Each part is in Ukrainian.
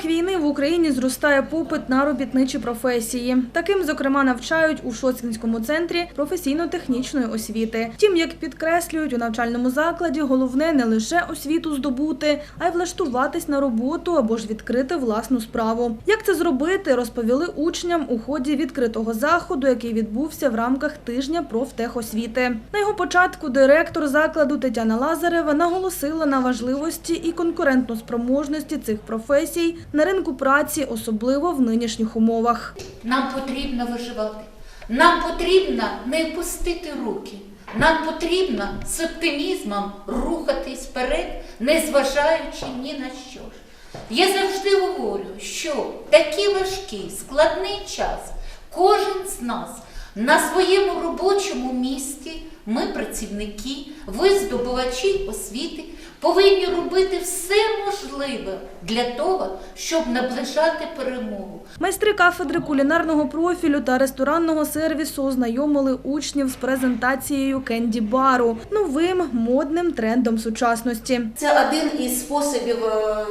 умовах війни в Україні зростає попит на робітничі професії. Таким, зокрема, навчають у Шоцкінському центрі професійно-технічної освіти. Втім, як підкреслюють у навчальному закладі, головне не лише освіту здобути, а й влаштуватись на роботу або ж відкрити власну справу. Як це зробити, розповіли учням у ході відкритого заходу, який відбувся в рамках тижня профтехосвіти. На його початку директор закладу Тетяна Лазарева наголосила на важливості і конкурентноспроможності цих професій на ринку праці, особливо в нинішніх умовах. Нам потрібно виживати. Нам потрібно не пустити руки. Нам потрібно з оптимізмом рухатись вперед, не зважаючи ні на що. Я завжди говорю, що такий важкий, складний час кожен з нас на своєму робочому місці, ми працівники, ви здобувачі освіти, повинні робити все можливе для того, щоб наближати перемогу. Майстри кафедри кулінарного профілю та ресторанного сервісу ознайомили учнів з презентацією кенді бару новим модним трендом сучасності. Це один із способів е,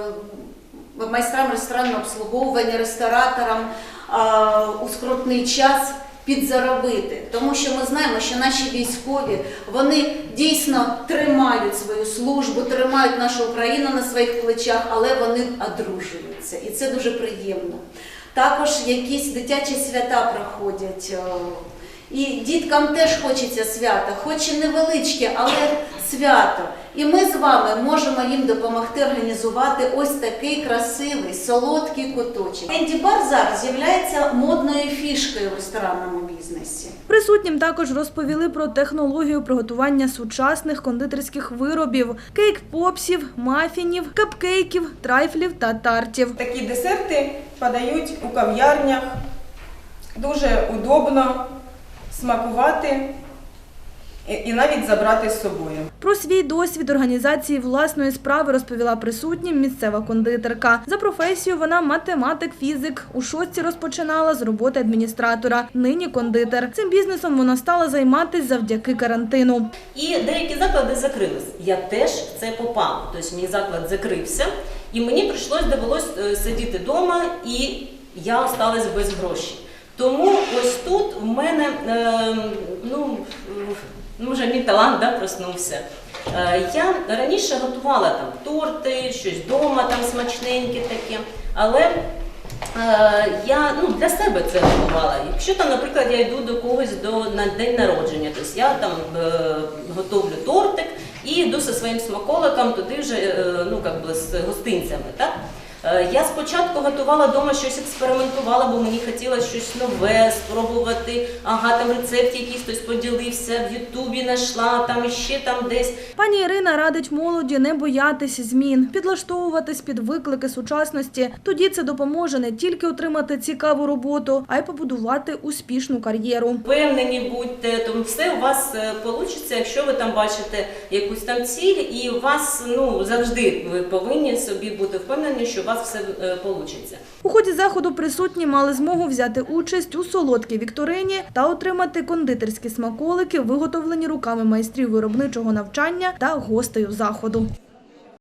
майстрам ресторанного обслуговування, рестораторам е, у скрутний час підзаробити. Тому що ми знаємо, що наші військові вони дійсно тримають свою службу, тримають нашу Україну на своїх плечах, але вони одружуються, і це дуже приємно. Також якісь дитячі свята проходять. І діткам теж хочеться свята, хоч і невеличке, але свято. І ми з вами можемо їм допомогти організувати ось такий красивий, солодкий куточок. Енді бар зараз є модною фішкою в ресторанному бізнесі. Присутнім також розповіли про технологію приготування сучасних кондитерських виробів, кейк-попсів, мафінів, капкейків, трайфлів та тартів. Такі десерти подають у кав'ярнях. Дуже удобно смакувати і, навіть забрати з собою. Про свій досвід організації власної справи розповіла присутнім місцева кондитерка. За професією вона математик-фізик. У шостці розпочинала з роботи адміністратора. Нині кондитер. Цим бізнесом вона стала займатися завдяки карантину. І деякі заклади закрились. Я теж в це попала. Тобто мій заклад закрився, і мені прийшлось довелось е, сидіти вдома, і я осталась без грошей. Тому ось тут в мене е, ну, е, ну, мій талант да, проснувся. Е, я раніше готувала там торти, щось вдома там смачненьке таке, але е, я ну, для себе це готувала. Якщо там, наприклад, я йду до когось до, на день народження, тобто я там е, готовлю тортик і йду зі своїм смаколиком туди вже ну, как би, з гостинцями. Так? Е, Я спочатку готувала вдома щось експериментувала, бо мені хотілося щось нове спробувати. Ага, там рецепт якийсь хтось поділився, в Ютубі знайшла, там іще там десь. Пані Ірина радить молоді не боятися змін, підлаштовуватись під виклики сучасності. Тоді це допоможе не тільки отримати цікаву роботу, а й побудувати успішну кар'єру. Впевнені будьте, то все у вас вийде, якщо ви там бачите якусь там ціль, і у вас ну завжди ви повинні собі бути впевнені, що вас все вийде. У ході заходу присутні мали змогу взяти участь у солодкій вікторині та отримати кондитерські смаколики, виготовлені руками майстрів виробничого навчання та гостею заходу.